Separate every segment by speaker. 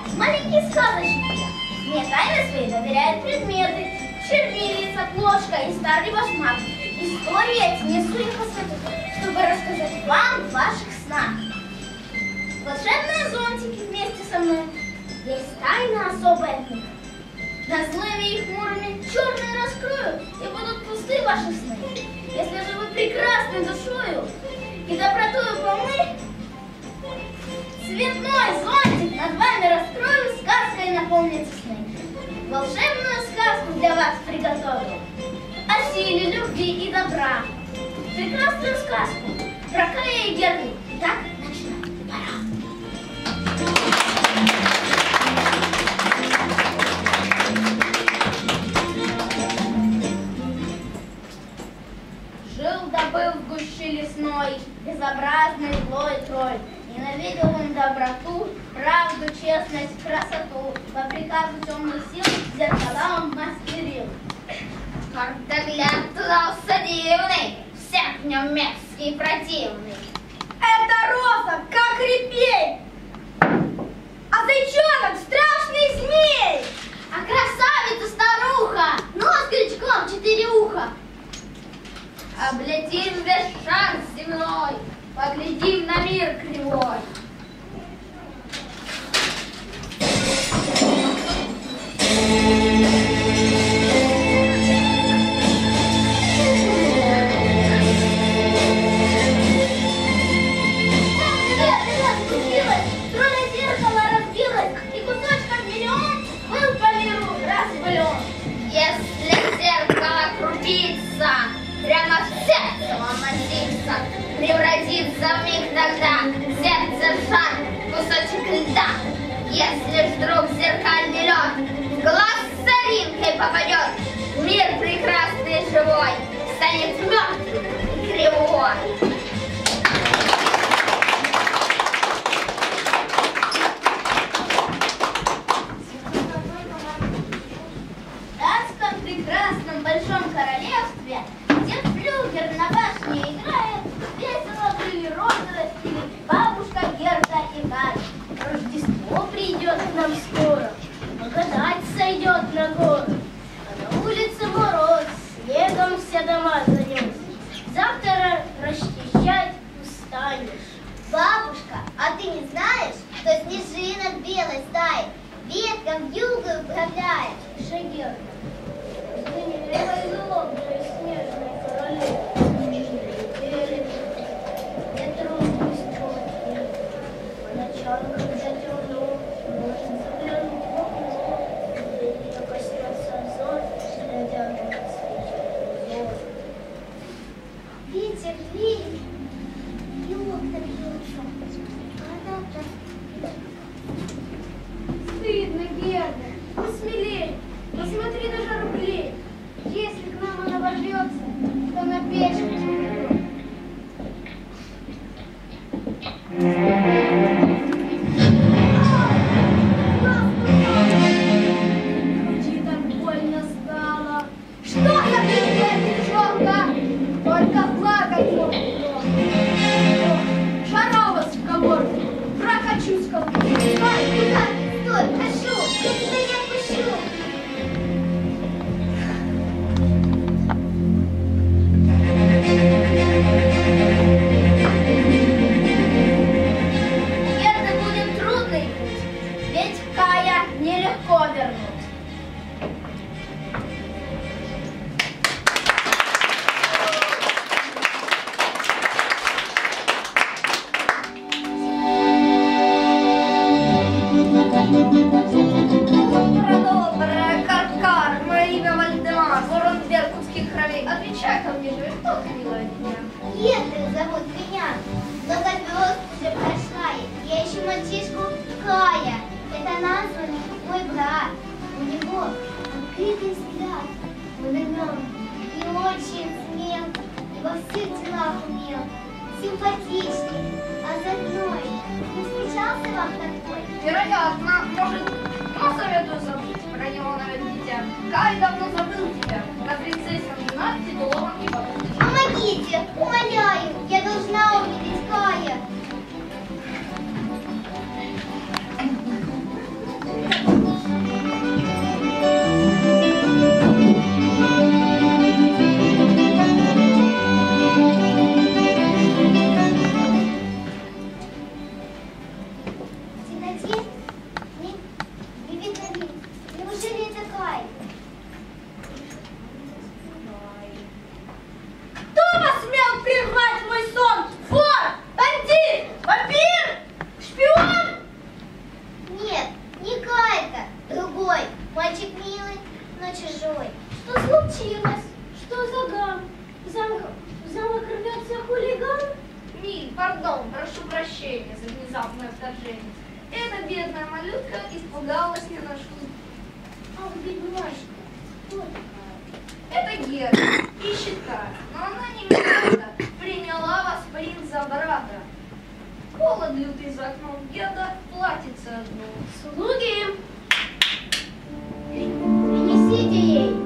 Speaker 1: и сказочники. Мне тайны свои доверяют предметы. Чернильница, плошка и старый башмак. Истории эти несу я по свету, чтобы рассказать вам в ваших снах. Волшебные зонтики вместе со мной. Есть тайна особая от них. Да злыми и хмурыми черные раскрою, и будут пусты ваши сны. Если же вы прекрасной душою и добротою полны, цветной зонтик над вами раскрою, сказкой наполнится сны. Волшебную сказку для вас приготовил о силе, любви и добра. Прекрасную сказку про Кая и Герду. Итак,
Speaker 2: противный.
Speaker 3: Это роза, как репей! А зайчонок страшный змей!
Speaker 1: А красавица старуха, нос крючком, четыре уха.
Speaker 2: Облетим весь шар земной, поглядим на мир кривой.
Speaker 1: Тролля и
Speaker 2: кривой.
Speaker 1: В датском прекрасном большом королевстве, где флюгер на башне играет, весело были розы расцвели, бабушка Герда и Галя. Рождество придет к нам скоро, благодать сойдет на гору. А на улице мороз, снегом все дома занес. Завтра расчищать устанешь.
Speaker 4: Бабушка, а ты не знаешь, что снежинок белой стаи веткам югу управляет?
Speaker 1: Шагерда, звенело и
Speaker 4: 一 Симпатичный, озорной. Не встречался вам такой?
Speaker 3: Вероятно, может, но советую забыть про него наведите. Кай давно забыл тебя, на принцессе жена титулован и.
Speaker 4: Помогите, умоляю, я должна увидеть Кая.
Speaker 3: Это Гера, и считаю, но она не виновата. Приняла вас принц за брата. Холод лютый за окном, Герда платится одну.
Speaker 1: Слуги!
Speaker 4: Принесите ей!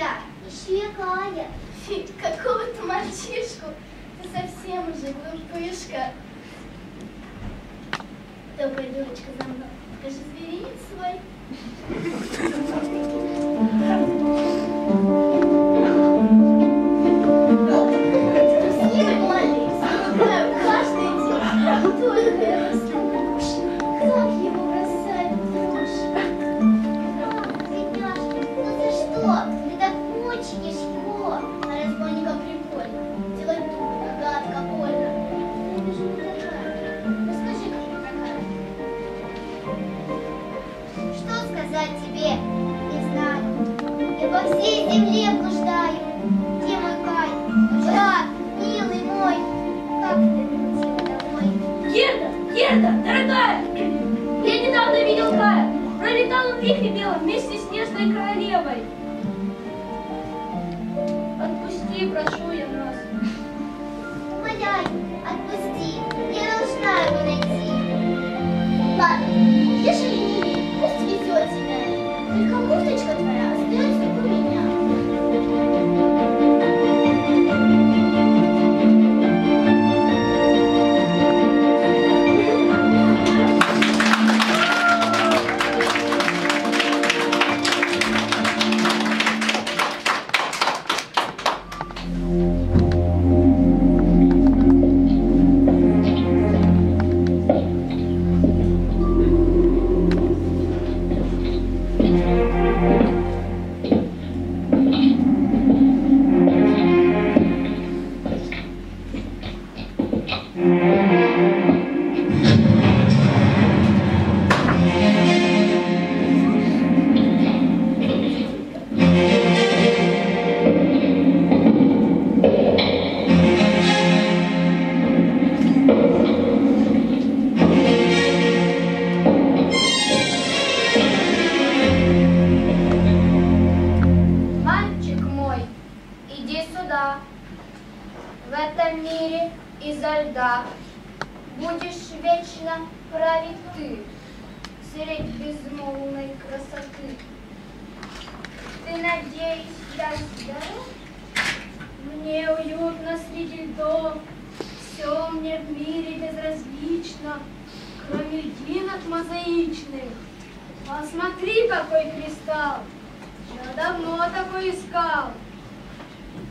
Speaker 4: Я, еще какая.
Speaker 1: Фи, какого-то мальчишку. Ты совсем уже глупышка. Добрая дурочка за мной. Покажи зверинец свой.
Speaker 5: Bye. В
Speaker 2: этом мире изо льда будешь вечно править ты средь безмолвной красоты. Ты, надеюсь, я здоров?
Speaker 5: Мне уютно среди льдов, все мне в мире безразлично, кроме льдинок мозаичных. Посмотри, какой кристалл! Я давно такой искал.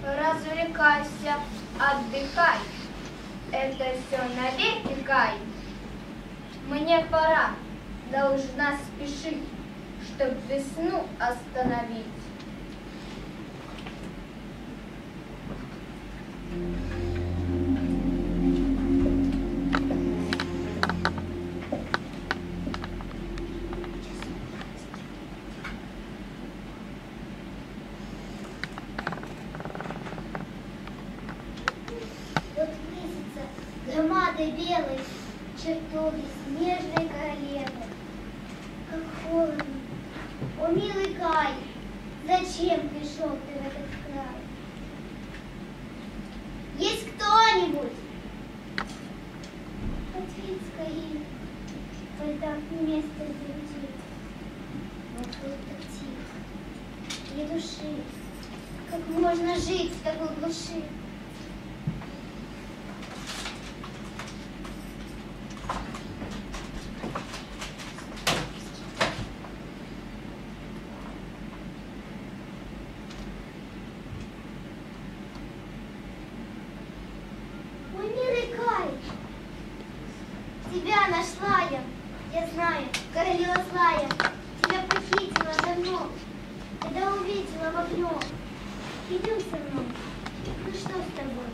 Speaker 2: Развлекайся, отдыхай. Это все навеки Кай. Мне пора, должна спешить, чтоб весну остановить.
Speaker 4: Вот Отдыхай. Зачем пришел ты в этот край?
Speaker 1: Есть кто-нибудь? Ответь скорее. Тогда место людей. Вокруг так тихо. И души. Как можно жить в такой глуши? Идем со мной, ну что с тобой,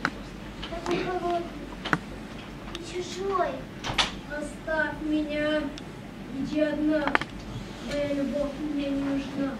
Speaker 1: такой холодный. И чужой.
Speaker 4: Оставь меня, иди одна, моя любовь мне не нужна.